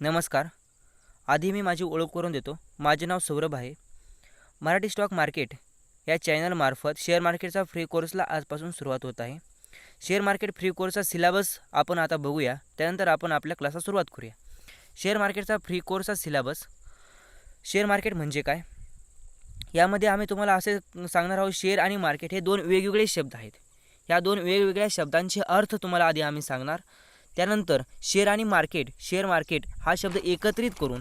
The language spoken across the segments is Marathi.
नमस्कार. आधी मी माझी ओळख करून देतो. माझे नाव सौरभ आहे. मराठी स्टॉक मार्केट या चॅनलमार्फत शेअर मार्केटचा फ्री कोर्सला आजपासून सुरुवात होत आहे. शेअर मार्केट फ्री कोर्सचा सिलेबस आपण आता बघूया. त्यानंतर आपण आपल्या क्लासला सुरुवात करूया. शेअर मार्केटचा फ्री कोर्सचा सिलेबस. शेअर मार्केट म्हणजे काय? यामध्ये आम्ही तुम्हाला असे सांगणार आहोत शेअर आणि मार्केट हे दोन वेगवेगळे शब्द आहेत. या दोन वेगवेगळ्या शब्दांचे अर्थ तुम्हाला आधी आम्ही सांगणार. त्यानंतर शेअर आणि मार्केट शेअर मार्केट हा शब्द एकत्रित करून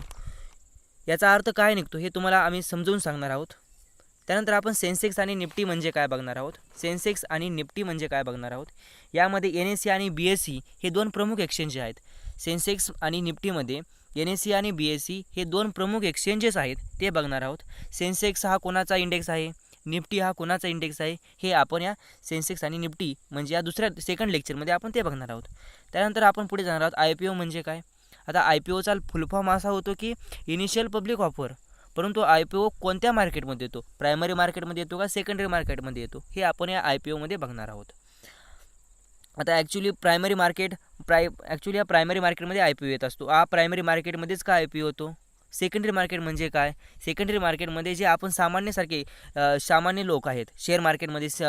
याचा अर्थ काय निघतो हे तुम्हाला आम्ही समजवून सांगणार आहोत. त्यानंतर आपण सेन्सेक्स आणि निफ्टी म्हणजे काय बघणार आहोत? सेन्सेक्स आणि निफ्टी म्हणजे काय बघणार आहोत? यामध्ये एन एस सी आणि बी एस सी हे दोन प्रमुख एक्सचेंज आहेत. सेन्सेक्स आणि निफ्टीमध्ये एन एस सी आणि बी एस सी हे दोन प्रमुख एक्सचेंजेस आहेत ते बघणार आहोत. सेन्सेक्स हा कोणाचा इंडेक्स आहे? निफ्टी हा कोणाचा इंडेक्स आहे? हे आपण या सेन्सेक्स आणि निफ्टी म्हणजे या दुसऱ्या सेकंड लेक्चरमध्ये आपण ते बघणार आहोत. त्यानंतर आपण पुढे जाणार आहोत. आय पी ओ म्हणजे काय? आता आय पी ओचा फुलफॉर्म असा होतो की इनिशियल पब्लिक ऑफर परंतु आय पी ओ कोणत्या मार्केटमध्ये येतो? प्रायमरी मार्केटमध्ये येतो का सेकंडरी मार्केटमध्ये येतो? हे आपण या आय पी ओमध्ये बघणार आहोत. आता ॲक्च्युली प्रायमरी मार्केट प्राय ॲक्च्युली या प्रायमरी मार्केटमध्ये आय पी ओ येत असतो. हा प्रायमरी मार्केटमध्येच का आय पी ओ होतो? सेकंडरी मार्केट म्हणजे काय? सेकंडरी मार्केटमध्ये जे आपण सामान्यसारखे सामान्य लोक आहेत. शेअर मार्केटमध्ये स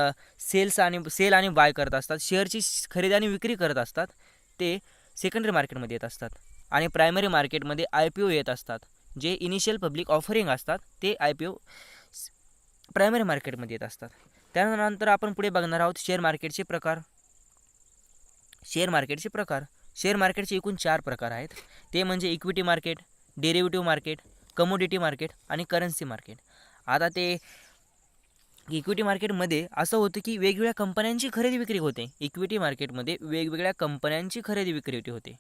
सेल्स आणि सेल आणि बाय करत असतात. शेअरची खरेदी आणि विक्री करत असतात. ते सेकंडरी मार्केटमध्ये येत असतात आणि प्रायमरी मार्केटमध्ये आय पी ओ येत असतात. जे इनिशियल पब्लिक ऑफरिंग असतात ते आय पी ओ प्रायमरी मार्केटमध्ये येत असतात. त्यानंतर आपण पुढे बघणार आहोत शेअर मार्केटचे प्रकार. शेअर मार्केटचे प्रकार. शेअर मार्केटचे एकूण चार प्रकार आहेत. ते म्हणजे equity market derivative market commodity market आणि करन्सी मार्केट आता ते इक्विटी मार्केटमध्ये असं होतं की वेगवेगळ्या कंपन्यांची खरेदी विक्री होते. इक्विटी मार्केटमध्ये वेगवेगळ्या कंपन्यांची खरेदी विक्री होते.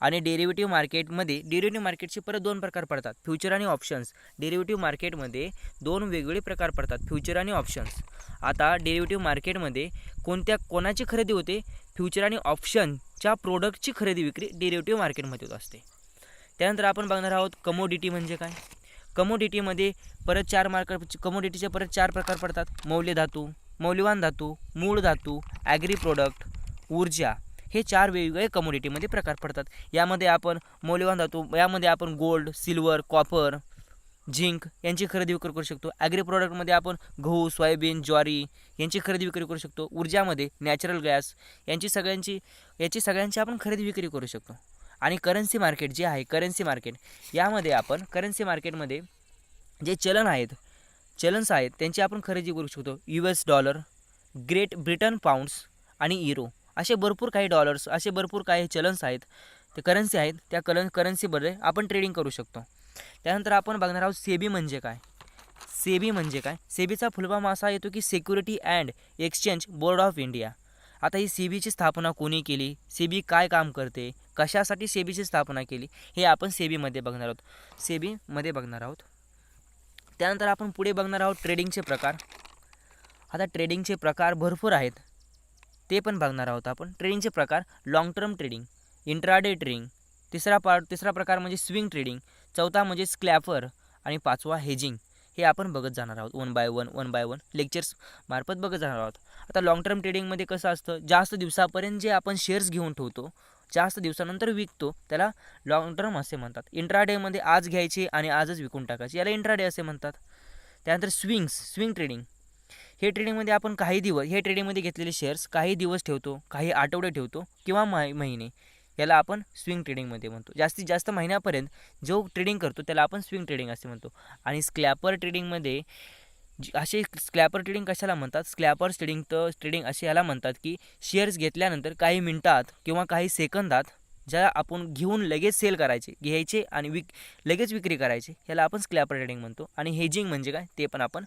आणि डेरिव्हेटिव्ह मार्केटमध्ये डेरिव्हेटिव्ह मार्केटचे परत दोन प्रकार पडतात. फ्युचर आणि ऑप्शन्स डेरिव्हेटिव्ह मार्केटमध्ये दोन वेगवेगळे प्रकार पडतात. फ्युचर आणि ऑप्शन्स आता डेरिव्हेटिव्ह मार्केटमध्ये कोणत्या कोणाची खरेदी होते? फ्युचर आणि ऑप्शनच्या प्रोडक्टची खरेदी विक्री डेरिव्हेटिव्ह मार्केटमध्ये होत असते. त्यानंतर आपण बघणार आहोत कमोडिटी म्हणजे काय? कमोडिटीमध्ये परत चार मार्क कमोडिटीचे परत चार प्रकार पडतात. मौल्य धातू मौल्यवान धातू मूळ धातू ॲग्री प्रोडक्ट ऊर्जा. हे चार वेगवेगळे कमोडिटीमध्ये प्रकार पडतात. यामध्ये आपण मौल्यवान धातू यामध्ये आपण गोल्ड सिल्वर कॉपर झिंक यांची खरेदी विक्री करू शकतो. ॲग्री प्रोडक्टमध्ये आपण गहू सोयाबीन ज्वारी यांची खरेदी विक्री करू शकतो. ऊर्जामध्ये नॅचरल गॅस यांची सगळ्यांची याची सगळ्यांची आपण खरेदी विक्री करू शकतो. आणि करन्सी मार्केट जे आहे करन्सी मार्केट यामध्ये आपण करन्सी मार्केटमध्ये जे चलन आहेत चलन्स आहेत त्यांची आपण खरेदी करू शकतो. U S dollar Great Britain pounds आणि इरो असे भरपूर काही डॉलर्स असे भरपूर काही चलन्स आहेत. ते करन्सी आहेत त्या कलन करन्सीमध्ये आपण ट्रेडिंग करू शकतो. त्यानंतर आपण बघणार आहोत सेबी म्हणजे काय? सेबी म्हणजे काय? सेबीचा फुलफॉर्म असा येतो की security and exchange board of India आता ही सेबीची स्थापना कोणी केली? सेबी काय काम करते? कशासाठी सेबीची स्थापना केली हे आपण सेबीमध्ये बघणार आहोत. सेबीमध्ये बघणार आहोत. त्यानंतर आपण पुढे बघणार आहोत ट्रेडिंगचे प्रकार. आता ट्रेडिंगचे प्रकार भरपूर आहेत. ते पण बघणार आहोत आपण. ट्रेडिंगचे प्रकार long term trading intraday trading तिसरा पार्ट तिसरा प्रकार म्हणजे स्विंग ट्रेडिंग चौथा म्हणजे स्क्लॅफर आणि पाचवा हेजिंग हे आपण बघत जाणार आहोत one by one one by one lectures मार्फत बघत जाणार आहोत. आता लाँग टर्म ट्रेडिंगमध्ये कसं असतं जास्त दिवसापर्यंत जे आपण शेअर्स घेऊन ठेवतो जास्त दिवसानंतर विकतो त्याला लाँग टर्म असे म्हणतात. इंट्राडेमध्ये आज घ्यायचे आणि आजच विकून टाकायचे. याला इंट्राडे असे म्हणतात. त्यानंतर स्विंग्स स्विंग ट्रेडिंग हे ट्रेडिंगमध्ये आपण काही दिवस हे ट्रेडिंगमध्ये घेतलेले शेअर्स काही दिवस ठेवतो काही आठवडे ठेवतो किंवा महिने. याला आपण स्विंग ट्रेडिंगमध्ये म्हणतो. जास्तीत जास्त महिन्यापर्यंत जो ट्रेडिंग करतो त्याला आपण स्विंग ट्रेडिंग असे म्हणतो. आणि स्क्लॅपर ट्रेडिंगमध्ये असे स्क्लॅपर ट्रेडिंग कशाला म्हणतात? स्क्लॅपर ट्रेडिंग तर ट्रेडिंग असे याला म्हणतात की शेअर्स घेतल्यानंतर काही मिनटात किंवा काही सेकंदात ज्या आपण घेऊन लगेच सेल करायचे घ्यायचे आणि विक लगेच विक्री करायचे याला आपण स्क्लॅपर ट्रेडिंग म्हणतो. आणि हेजिंग म्हणजे काय? ते पण आपण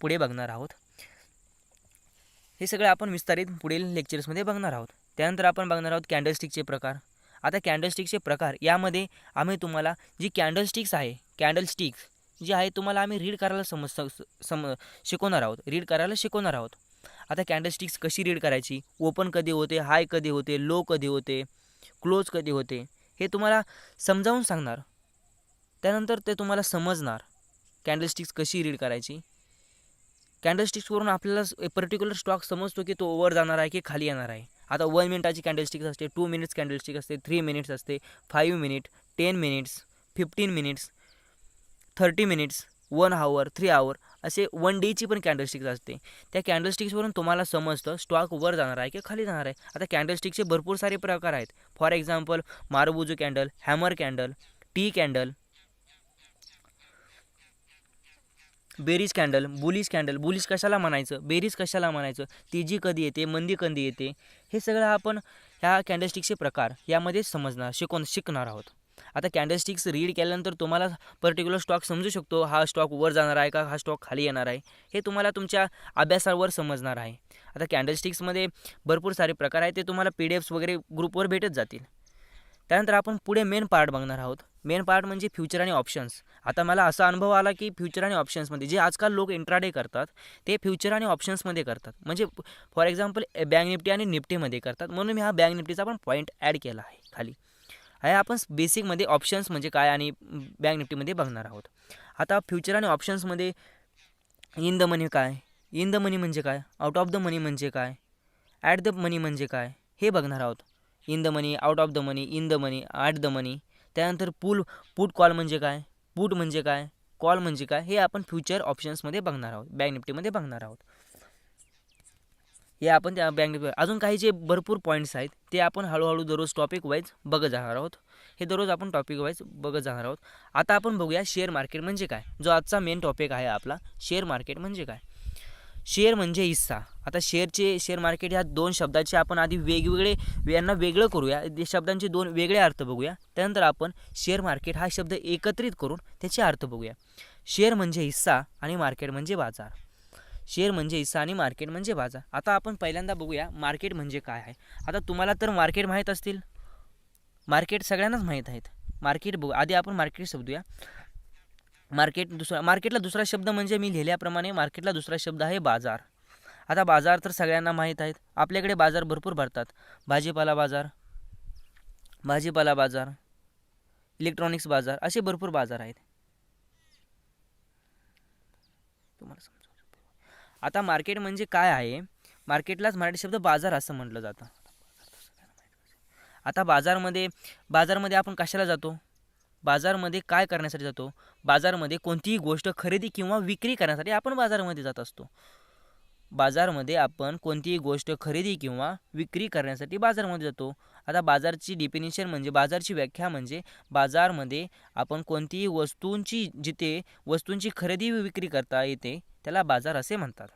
पुढे बघणार आहोत. हे सगळं आपण विस्तारित पुढील लेक्चर्समध्ये बघणार आहोत. त्यानंतर आपण बघणार आहोत कॅन्डलस्टिकचे प्रकार. आता कॅन्डलस्टिकचे प्रकार यामध्ये आम्ही तुम्हाला जी कॅन्डलस्टिक्स आहे कॅन्डलस्टिक्स जी आहे तुम्हाला आम्ही रीड करायला समज सम शिकवणार आहोत. रीड करायला शिकवणार आहोत. आता कॅन्डलस्टिक्स कशी रीड करायची? ओपन कधी होते? हाय कधी होते? लो कधी होते? क्लोज कधी होते? हे तुम्हाला समजावून सांगणार. त्यानंतर ते तुम्हाला समजणार. कॅन्डलस्टिक्स कशी रीड करायची? कॅन्डलस्टिक्सवरून आपल्याला पर्टिक्युलर स्टॉक समजतो की तो वर जाणार आहे की खाली येणार आहे. आता वन मिनिटाची कॅन्डलस्टिक्स असते टू मिनिट्स कॅन्डलस्टिक असते थ्री मिनिट्स असते five minute ten minutes fifteen minutes thirty minutes one hour three hour असे वन डेची पण कॅन्डलस्टिक्स असते. त्या कॅन्डलस्टिक्सवरून तुम्हाला समजतं स्टॉक वर जाणार आहे की खाली जाणार आहे. आता कॅन्डलस्टिकचे भरपूर सारे प्रकार आहेत. For example marubozu candle hammer candle T candle bearish candle bullish candle bullish कशाला म्हणायचं? बेरीज कशाला म्हणायचं? तेजी कधी येते? मंदी कधी येते? हे सगळं आपण ह्या कॅन्डलस्टिकचे प्रकार यामध्ये समजणार शिकवून शिकणार आहोत. आता कॅन्डलस्टिक्स रीड केल्यानंतर तुम्हाला पर्टिक्युलर स्टॉक समजू शकतो हा स्टॉक वर जाणार आहे का हा स्टॉक खाली येणार आहे हे तुम्हाला तुमच्या अभ्यासावर समजणार आहे. आता कॅन्डलस्टिक्समध्ये भरपूर सारे प्रकार आहेत ते तुम्हाला पी डी एफ्स वगैरे ग्रुपवर भेटत जातील. त्यानंतर आपण पुढे मेन पार्ट बघणार आहोत. मेन पार्ट म्हणजे फ्युचर आणि ऑप्शन्स आता मला असा अनुभव आला की फ्युचर आणि ऑप्शन्समध्ये जे आजकाल लोक इंट्राडे करतात ते फ्युचर आणि ऑप्शन्समध्ये करतात. म्हणजे फॉर एक्झाम्पल बँक निफ्टी आणि निफ्टीमध्ये करतात. म्हणून मी हा बँक निफ्टीचा पण पॉईंट ॲड केला आहे खाली. आहे आपण बेसिकमध्ये ऑप्शन्स म्हणजे काय आणि बँक निफ्टीमध्ये बघणार आहोत. आता फ्युचर आणि ऑप्शन्समध्ये इन द मनी काय? इन द मनी म्हणजे काय? आउट ऑफ द मनी म्हणजे काय? ॲट द मनी म्हणजे काय? हे बघणार आहोत. In the money out of the money in the money at the money त्यानंतर पूल पुट कॉल म्हणजे काय? पुट म्हणजे काय? कॉल म्हणजे काय? हे आपण फ्युचर ऑप्शन्समध्ये बघणार आहोत. बँक निफ्टीमध्ये बघणार आहोत. हे आपण त्या बँक अजून काही जे भरपूर पॉईंट्स आहेत ते आपण हळूहळू दररोज टॉपिक वाईज बघत जाणार आहोत. हे दररोज आपण टॉपिक वाईज बघत जाणार आहोत. आता आपण बघूया शेअर मार्केट म्हणजे काय? जो आजचा मेन टॉपिक आहे आपला शेअर मार्केट म्हणजे काय? शेअर म्हणजे हिस्सा. आता शेअरचे शेअर मार्केट ह्या दोन शब्दाचे आपण आधी वेगवेगळे यांना वेगळं करूया. शब्दांचे दोन वेगळे अर्थ बघूया. त्यानंतर आपण शेअर मार्केट हा शब्द एकत्रित करून त्याचे अर्थ बघूया. शेअर म्हणजे हिस्सा आणि मार्केट म्हणजे बाजार. शेअर म्हणजे हिस्सा आणि मार्केट म्हणजे बाजार. आता आपण पहिल्यांदा बघूया मार्केट म्हणजे काय आहे. आता तुम्हाला तर मार्केट माहीत असतील. मार्केट सगळ्यांनाच माहीत आहेत. मार्केट बघू आधी आपण मार्केट शब्दूया मार्केट दुसरा मार्केटला दुसरा शब्द म्हणजे मी लिहिल्याप्रमाणे मार्केटला दुसरा शब्द आहे बाजार. आता बाजार तर सगळ्यांना माहीत आहेत. आपल्याकडे बाजार भरपूर भरतात. भाजीपाला बाजार भाजीपाला बाजार इलेक्ट्रॉनिक्स बाजार असे भरपूर बाजार आहेत. तुम्हाला आता मार्केट म्हणजे काय आहे? मार्केटलाच मराठी शब्द बाजार असं म्हटलं जातं. आता बाजारमध्ये बाजारमध्ये आपण कशाला जातो? बाजारमध्ये काय करण्यासाठी जातो? बाजारमध्ये कोणतीही गोष्ट खरेदी किंवा विक्री करण्यासाठी आपण बाजारामध्ये जात असतो. बाजारमध्ये आपण कोणतीही गोष्ट खरेदी किंवा विक्री करण्यासाठी बाजारमध्ये जातो. आता बाजारची डिफिनिशन म्हणजे बाजारची व्याख्या म्हणजे बाजारमध्ये आपण कोणतीही वस्तूंची जिथे वस्तूंची खरेदी विक्री करता येते त्याला बाजार असे म्हणतात.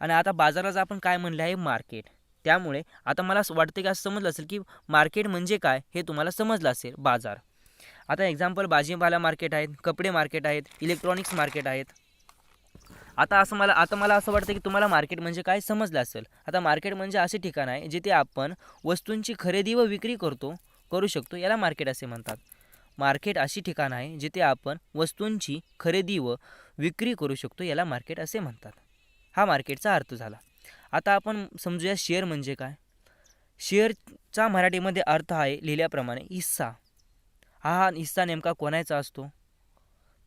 आणि आता बाजाराचं आपण काय म्हणलं आहे? मार्केट. त्यामुळे आता मला असं वाटतं की असं समजलं असेल की मार्केट म्हणजे काय हे तुम्हाला समजलं असेल बाजार. आता एक्झाम्पल भाजीपाला मार्केट आहेत कपडे मार्केट आहेत इलेक्ट्रॉनिक्स मार्केट आहेत. आता असं मला आता मला असं वाटतं की तुम्हाला मार्केट म्हणजे काय समजलं असेल? आता मार्केट म्हणजे असे ठिकाण आहे जिथे आपण वस्तूंची खरेदी व विक्री करतो करू शकतो याला मार्केट असे म्हणतात. मार्केट अशी ठिकाण आहे जिथे आपण वस्तूंची खरेदी व विक्री करू शकतो याला मार्केट असे म्हणतात. हा मार्केटचा अर्थ झाला. आता आपण समजूया शेअर म्हणजे काय. शेअरचा मराठीमध्ये अर्थ आहे लिहिल्याप्रमाणे हिस्सा. हा हा हिस्सा नेमका कोणाचा असतो?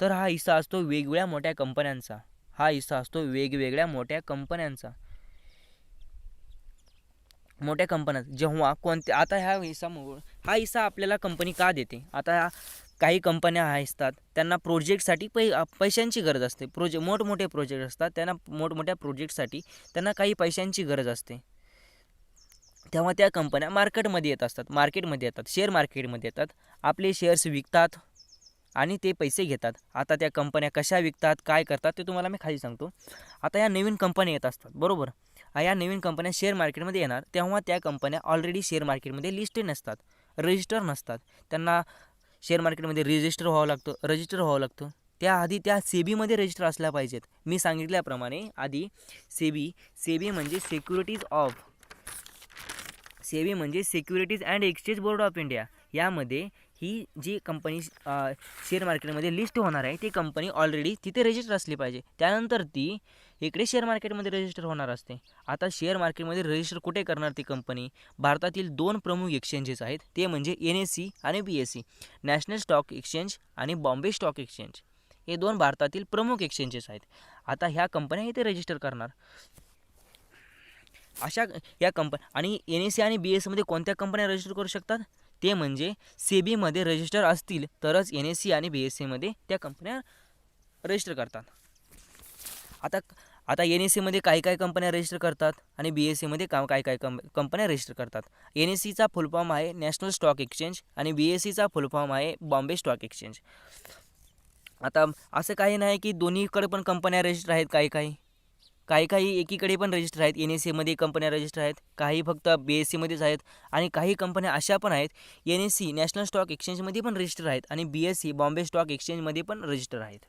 तर हा हिस्सा असतो वेगवेगळ्या मोठ्या कंपन्यांचा. हा हिस्सा असतो वेगवेगळ्या मोठ्या कंपन्यांचा. मोठ्या कंपन्या जेव्हा कोणत्या आता ह्या हिस्सा हा हिस्सा आपल्याला कंपनी का देते? आता काही कंपन्या असतात त्यांना प्रोजेक्टसाठी पै पैशांची गरज असते. प्रोजे मोठमोठे प्रोजेक्ट असतात त्यांना मोठमोठ्या प्रोजेक्टसाठी त्यांना काही पैशांची गरज असते. तेव्हा त्या कंपन्या मार्केटमध्ये येत असतात मार्केटमध्ये येतात शेअर मार्केटमध्ये येतात. आपले शेअर्स विकतात. आणि ते पैसे घेतात. आता त्या कंपन्या कशा विकतात काय करतात ते तुम्हाला मी खाली सांगतो. आता या नवीन कंपन्या येत असतात बरोबर? या नवीन कंपन्या शेअर मार्केटमध्ये येणार तेव्हा त्या कंपन्या ऑलरेडी शेअर मार्केटमध्ये लिस्टेड नसतात. रजिस्टर नसतात. त्यांना शेअर मार्केटमध्ये रजिस्टर व्हावं लागतं रजिस्टर व्हावं लागतं. त्याआधी त्या सेबीमध्ये रजिस्टर असल्या पाहिजेत. मी सांगितल्याप्रमाणे आधी सेबी सेबी म्हणजे सिक्युरिटीज ऑफ सेबी म्हणजे securities and exchange board of India यामध्ये ही जी कंपनी शेअर मार्केटमध्ये लिस्ट होणार आहे ती कंपनी ऑलरेडी तिथे रजिस्टर असली पाहिजे. त्यानंतर ती इकडे शेअर मार्केटमध्ये रजिस्टर होणार असते. आता शेअर मार्केटमध्ये रजिस्टर कुठे करणार ती कंपनी भारतातील दोन प्रमुख एक्सचेंजेस आहेत ते म्हणजे एन एस सी आणि B S C national stock exchange आणि बॉम्बे स्टॉक एक्सचेंज हे दोन भारतातील प्रमुख एक्सचेंजेस आहेत. आता ह्या कंपन्या इथे रजिस्टर करणार. अशा या कंपन्या आणि एन एस सी आणि बी एस सीमध्ये कोणत्या कंपन्या रजिस्टर करू शकतात? ते म्हणजे सेबीमध्ये रजिस्टर असतील तरच एन एस सी आणि बी एस सीमध्ये त्या कंपन्या रजिस्टर करतात. आता आता एन एस सीमध्ये काही काही कंपन्या रजिस्टर करतात आणि बी एस सीमध्ये का काही काही कंप कंपन्या रजिस्टर करतात? एन एस सीचा फुल फॉर्म आहे नॅशनल स्टॉक एक्सचेंज आणि बी एस सीचा फुल फॉर्म आहे बॉम्बे स्टॉक एक्सचेंज आता असं काही नाही की दोन्हीकडे पण कंपन्या रजिस्टर आहेत काही काही काही काही एकीकडे पण रजिस्टर आहेत. एन एस सीमध्ये कंपन्या रजिस्टर आहेत. काही फक्त बी एस सीमध्येच आहेत आणि काही कंपन्या अशा पण आहेत. N S C national stock एक्सचेंजमध्ये पण रजिस्टर आहेत आणि B S C Bombay stock एक्सचेंजमध्ये पण रजिस्टर आहेत.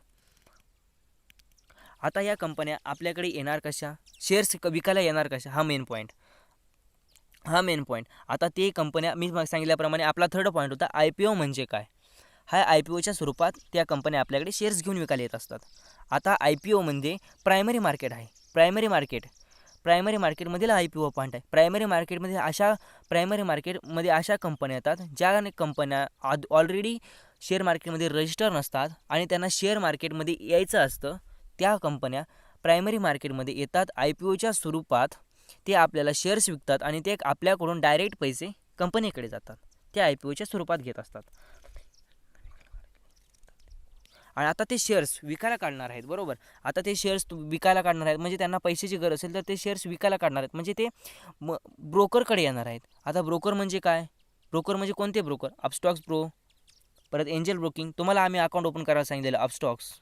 आता या कंपन्या आपल्याकडे येणार कशा? शेअर्स विकायला येणार कशा? हा मेन पॉईंट हा मेन पॉईंट आता ते कंपन्या मी सांगितल्याप्रमाणे आपला थर्ड पॉईंट होता आय पी ओ म्हणजे काय? हा आय पी ओच्या स्वरूपात त्या कंपन्या आपल्याकडे शेअर्स घेऊन विकायला येत असतात. आता आय पी ओमध्ये प्रायमरी मार्केट आहे. Primary market. प्रायमरी मार्केटमधील आय पी ओ पॉईंट आहे. प्रायमरी मार्केटमध्ये अशा प्रायमरी मार्केटमध्ये अशा कंपन्या येतात ज्या कंपन्या आद ऑलरेडी शेअर मार्केटमध्ये रजिस्टर नसतात आणि त्यांना शेअर मार्केटमध्ये यायचं असतं त्या कंपन्या प्रायमरी मार्केटमध्ये येतात आय पी ओच्या स्वरूपात ते आपल्याला शेअर्स विकतात आणि ते आपल्याकडून डायरेक्ट पैसे कंपनीकडे जातात. ते आय पी ओच्या स्वरूपात घेत असतात. आणि आता ते शेअर्स विकायला काढणार आहेत बरोबर? आता ते शेअर्स विकायला काढणार आहेत. म्हणजे त्यांना पैशाची गरज असेल तर ते शेअर्स विकायला काढणार आहेत. म्हणजे ते म ब्रोकरकडे येणार आहेत. आता ब्रोकर म्हणजे काय? ब्रोकर म्हणजे कोणते ब्रोकर? अपस्टॉक्स ब्रो परत एंजल ब्रोकिंग तुम्हाला आम्ही अकाउंट ओपन करायला सांगितलेलं अपस्टॉक्स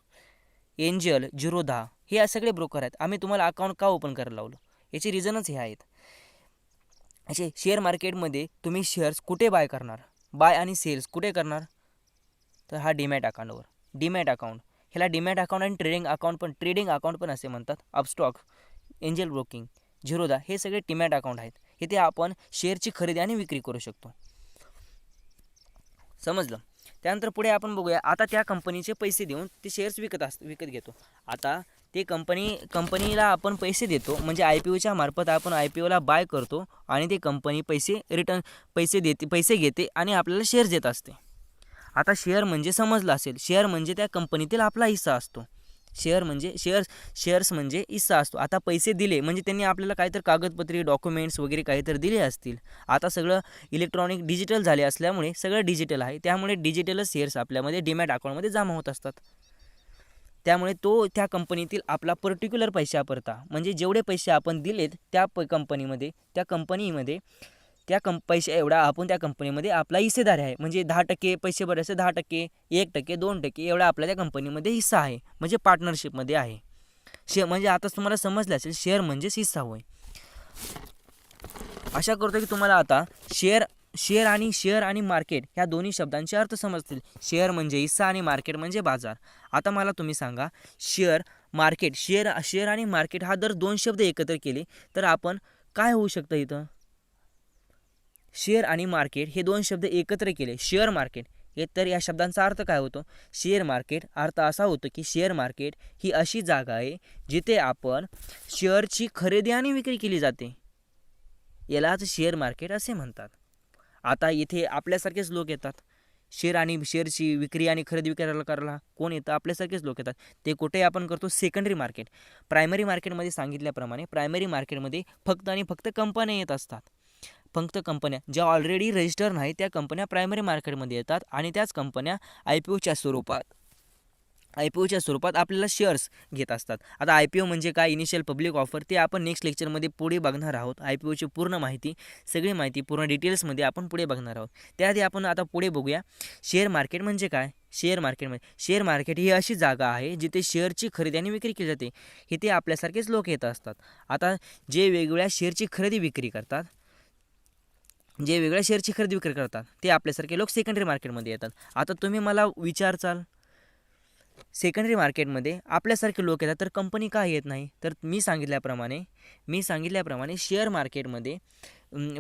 एंजल झिरोधा हे सगळे ब्रोकर आहेत. आम्ही तुम्हाला अकाउंट का ओपन करायला लावलं? याचे रिझनच हे आहेत. असे शेअर मार्केटमध्ये तुम्ही शेअर्स कुठे बाय करणार? बाय आणि सेल्स कुठे करणार? तर हा डीमॅट अकाउंटवर डीमॅट अकाउंट. ह्याला डीमॅट अकाउंट आणि ट्रेडिंग अकाउंट पण ट्रेडिंग अकाउंट पण असे म्हणतात. अपस्टॉक एंजल ब्रोकिंग झिरोदा हे सगळे डीमॅट अकाउंट आहेत. इथे आपण शेअरची खरेदी आणि विक्री करू शकतो. समजलं? त्यानंतर पुढे आपण बघूया. आता त्या कंपनीचे पैसे देऊन ते शेअर्स विकत अस विकत घेतो. आता ते कंपनी कंपनीला आपण पैसे देतो. म्हणजे आय पी ओच्या मार्फत आपण आय पी ओला बाय करतो आणि ते कंपनी पैसे रिटर्न पैसे देते पैसे घेते आणि आपल्याला शेअर्स देत असते. आता शेअर म्हणजे समजलं असेल. शेअर म्हणजे त्या कंपनीतील आपला हिस्सा असतो. शेअर म्हणजे शेअर्स शेअर्स म्हणजे हिस्सा असतो. आता पैसे दिले म्हणजे त्यांनी आपल्याला काहीतरी कागदपत्रे डॉक्युमेंट्स वगैरे काहीतरी दिले असतील. आता सगळं इलेक्ट्रॉनिक डिजिटल झाले असल्यामुळे सगळं डिजिटल आहे. त्यामुळे डिजिटलच शेअर्स आपल्यामध्ये डीमॅट अकाउंटमध्ये जमा होत असतात. त्यामुळे तो त्या कंपनीतील आपला पर्टिक्युलर पैशापरता म्हणजे जेवढे पैसे आपण दिलेत त्या प कंपनीमध्ये त्या कंपनीमध्ये त्या कंप पैसे एवढा आपण त्या कंपनीमध्ये आपला हिस्सेदार आहे. म्हणजे दहा टक्के पैसे भरायचे दहा टक्के एक टक्के दोन टक्के एवढा आपला त्या कंपनीमध्ये हिस्सा आहे. म्हणजे पार्टनरशिपमध्ये आहे. शे म्हणजे आता तुम्हाला समजलं असेल शेअर म्हणजेच हिस्सा होय. आशा करतो की तुम्हाला आता शेअर शेअर आणि शेअर आणि मार्केट ह्या दोन्ही शब्दांचे अर्थ समजतील. शेअर म्हणजे हिस्सा आणि मार्केट म्हणजे बाजार. आता मला तुम्ही सांगा शेअर मार्केट शेअर शेअर आणि मार्केट हा जर दोन शब्द एकत्र केले तर आपण काय होऊ शकतं इथं? शेअर आणि मार्केट हे दोन शब्द एकत्र केले. शेअर मार्केट हे तर या शब्दांचा अर्थ काय होतो? शेअर मार्केट अर्थ असा होतो की शेअर मार्केट ही अशी जागा आहे जिथे आपण शेअरची खरेदी आणि विक्री केली जाते. यालाच शेअर मार्केट असे म्हणतात. आता इथे आपल्यासारखेच लोक येतात. शेअर आणि शेअरची विक्री आणि खरेदी विक्री करायला कोण येतं? आपल्यासारखेच लोक येतात. ते कुठे आपण करतो? सेकंडरी मार्केट प्रायमरी मार्केटमध्ये सांगितल्याप्रमाणे प्रायमरी मार्केटमध्ये फक्त आणि फक्त कंपन्या येत असतात. फक्त कंपन्या ज्या ऑलरेडी रजिस्टर नाही त्या कंपन्या प्रायमरी मार्केटमध्ये येतात आणि त्याच कंपन्या आय पी ओच्या स्वरूपात. आय पी ओच्या स्वरूपात आपल्याला शेअर्स घेत असतात. आता आय पी ओ म्हणजे काय? इनिशियल पब्लिक ऑफर ते आपण नेक्स्ट लेक्चरमध्ये पुढे बघणार आहोत. आय पी ओची पूर्ण माहिती सगळी माहिती पूर्ण डिटेल्समध्ये आपण पुढे बघणार आहोत. त्याआधी आपण आता पुढे बघूया. शेअर मार्केट म्हणजे काय? शेअर मार्केटमध्ये शेअर मार्केट ही अशी जागा आहे जिथे शेअरची खरेदी आणि विक्री केली जाते. इथे आपल्यासारखेच लोक येत असतात. आता जे वेगवेगळ्या शेअरची खरेदी विक्री करतात जे वेगळ्या शेअरची खरेदी विक्री करतात ते आपल्यासारखे लोक सेकंडरी मार्केटमध्ये येतात. आता तुम्ही मला विचारचाल. सेकंडरी मार्केटमध्ये आपल्यासारखे लोक येतात तर कंपनी का येत नाही? तर मी सांगितल्याप्रमाणे मी सांगितल्याप्रमाणे शेअर मार्केटमध्ये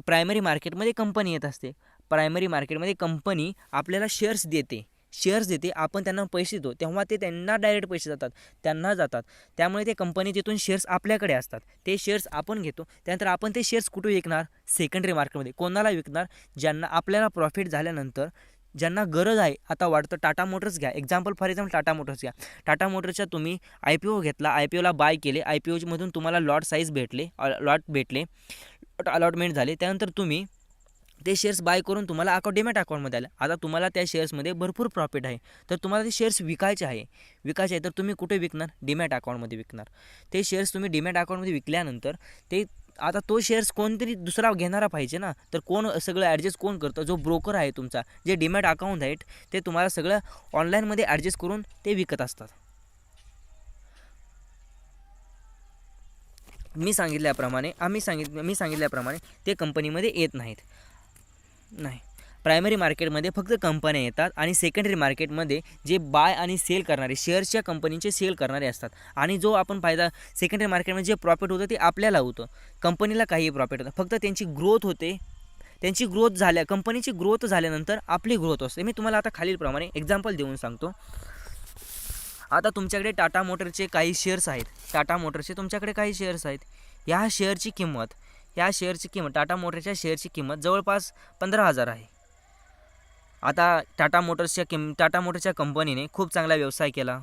प्रायमरी मार्केटमध्ये कंपनी येत असते. प्रायमरी मार्केटमध्ये कंपनी आपल्याला शेअर्स देते. शेअर्स देते आपण त्यांना पैसे देतो तेव्हा ते त्यांना डायरेक्ट पैसे जातात त्यांना जातात. त्यामुळे ते कंपनी तिथून शेअर्स आपल्याकडे असतात. ते शेअर्स आपण घेतो त्यानंतर आपण ते शेअर्स कुठे विकणार? सेकंडरी मार्केटमध्ये कोणाला विकणार? ज्यांना आपल्याला प्रॉफिट झाल्यानंतर ज्यांना गरज आहे आता वाटतं टाटा मोटर्स घ्या. Example for example Tata Motors घ्या. टाटा मोटर्सच्या तुम्ही आय पी ओ घेतला आय पी ओला बाय केले आय पी ओमधून तुम्हाला लॉट साईज भेटले लॉट भेटले अलॉटमेंट झाले. त्यानंतर तुम्ही ते शेअर्स बाय करून तुम्हाला अकाउंट डिमॅट अकाउंटमध्ये आले. आता तुम्हाला त्या शेअर्समध्ये भरपूर प्रॉफिट आहे. तर तुम्हाला ते शेअर्स विकायचे आहे. विकायचे आहे तर तुम्ही कुठे विकणार? डिमॅट अकाउंटमध्ये विकणार. ते शेअर्स तुम्ही डिमॅट अकाउंटमध्ये विकल्यानंतर ते आता तो शेअर्स कोणतरी दुसरा घेणारा पाहिजे ना? तर कोण सगळं ॲडजस्ट कोण करतं? जो ब्रोकर आहे तुमचा जे डिमॅट अकाउंट आहेत ते तुम्हाला सगळं ऑनलाईनमध्ये ॲडजस्ट करून ते विकत असतात. मी सांगितल्याप्रमाणे आम्ही सांगित मी सांगितल्याप्रमाणे ते कंपनीमध्ये येत नाहीत. नाही. प्रायमरी मार्केटमध्ये फक्त कंपन्या येतात आणि सेकंडरी मार्केटमध्ये जे बाय आणि सेल करणारे शेअर्सच्या कंपनीचे सेल करणारे असतात. आणि जो आपण फायदा सेकंडरी मार्केटमध्ये जे प्रॉफिट होतं ते आपल्याला होतं. कंपनीला काही प्रॉफिट होतं. फक्त त्यांची ग्रोथ होते. त्यांची ग्रोथ झाल्या कंपनीची ग्रोथ झाल्यानंतर आपली ग्रोथ असते. मी तुम्हाला आता खालीलप्रमाणे एक्झाम्पल देऊन सांगतो. आता तुमच्याकडे टाटा मोटरचे काही शेअर्स आहेत. टाटा मोटरचे तुमच्याकडे काही शेअर्स आहेत. या शेअरची किंमत या शेअरची किंमत टाटा मोटरच्या शेअरची किंमत जवळपास पंधरा हजार आहे. आता टाटा मोटर्सच्या किम टाटा मोटरच्या कंपनीने खूप चांगला व्यवसाय केला.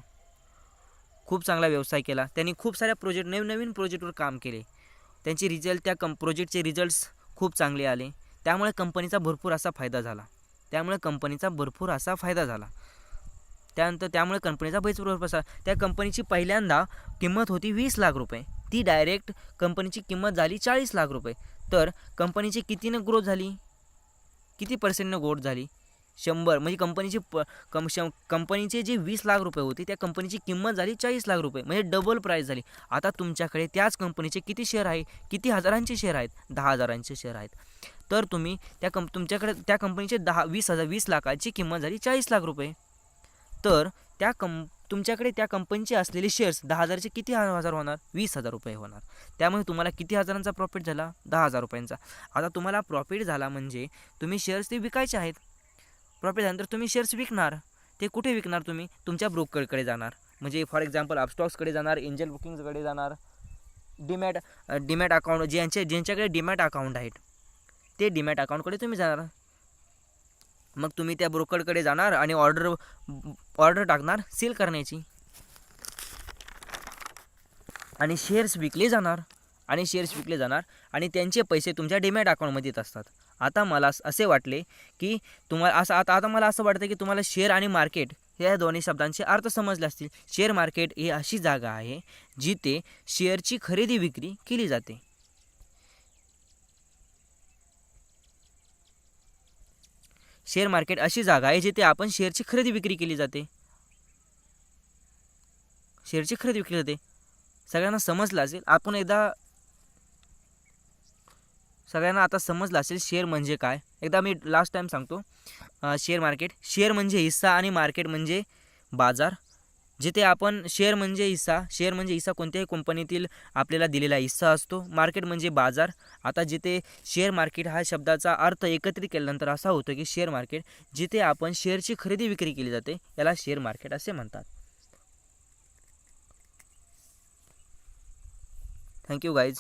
खूप चांगला व्यवसाय केला. त्यांनी खूप साऱ्या प्रोजेक्ट नवनवीन प्रोजेक्टवर काम केले. त्यांचे रिझल्ट त्या कं प्रोजेक्टचे रिझल्ट्स खूप चांगले आले. त्यामुळे कंपनीचा भरपूर असा फायदा झाला. त्यामुळे कंपनीचा भरपूर असा फायदा झाला. त्यानंतर त्यामुळे कंपनीचा भरपूर पैसा त्या कंपनीची पहिल्यांदा किंमत होती वीस लाख रुपये. ती डायरेक्ट कंपनीची किंमत झाली चाळीस लाख रुपये. तर कंपनीची कितीनं ग्रोथ झाली? किती पर्सेंटनं ग्रोथ झाली? शंभर. म्हणजे कंपनीची प कम श कंपनीचे जे वीस लाख रुपये होते त्या कंपनीची किंमत झाली चाळीस लाख रुपये. म्हणजे डबल प्राईस झाली. आता तुमच्याकडे त्याच कंपनीचे किती शेअर आहे? किती हजारांचे शेअर आहेत? दहा हजारांचे शेअर आहेत. तर तुम्ही त्या कंप तुमच्याकडे त्या कंपनीचे दहा वीस हजार वीस लाखाची किंमत झाली चाळीस लाख रुपये. तर त्या कं तुमच्याकडे त्या कंपनीचे असलेले शेअर्स दहा हजारचे किती हजार होणार? वीस हजार रुपये होणार. त्यामुळे तुम्हाला किती हजारांचा प्रॉफिट झाला? दहा हजार रुपयांचा. आता तुम्हाला प्रॉफिट झाला म्हणजे तुम्ही शेअर्स ते विकायचे आहेत. प्रॉफिट झाल्यानंतर तुम्ही शेअर्स विकणार. ते कुठे विकणार तुम्ही? तुमच्या ब्रोकरकडे जाणार. म्हणजे फॉर एक्झाम्पल अपस्टॉक्सकडे जाणार एंजल बुकिंग्सकडे जाणार डीमॅट डीमॅट अकाउंट ज्यांचे ज्यांच्याकडे डीमॅट अकाउंट आहेत ते डीमॅट अकाउंटकडे तुम्ही जाणार. मग तुम्ही त्या ब्रोकरकडे जाणार आणि ऑर्डर ऑर्डर टाकणार सेल करण्याची. आणि शेअर्स विकले जाणार आणि शेअर्स विकले जाणार आणि त्यांचे पैसे तुमच्या डिमॅट अकाउंटमध्ये येत असतात. आता मला असे वाटले की तुम्हाला असं आता आता मला असं वाटतं की तुम्हाला शेअर आणि मार्केट या दोन्ही शब्दांचे अर्थ समजले असतील. शेअर मार्केट ही अशी जागा आहे जिथे शेअरची खरेदी विक्री केली जाते. शेअर मार्केट अशी जागा आहे जिथे आपण शेअरची खरेदी विक्री केली जाते. शेअरची खरेदी विक्री जाते सगळ्यांना समजलं असेल आपण एकदा सगळ्यांना आता समजलं असेल शेअर म्हणजे काय. एकदा मी लास्ट टाईम सांगतो शेअर मार्केट शेअर म्हणजे हिस्सा आणि मार्केट म्हणजे बाजार. जिथे आपण शेअर म्हणजे हिस्सा शेअर म्हणजे हिस्सा कोणत्याही कंपनीतील आपल्याला दिलेला हिस्सा असतो. मार्केट म्हणजे बाजार. आता जिथे शेअर मार्केट हा शब्दाचा अर्थ एकत्रित केल्यानंतर असा होतो की शेअर मार्केट जिथे आपण शेअरची खरेदी विक्री केली जाते याला शेअर मार्केट असे म्हणतात. Thank you guys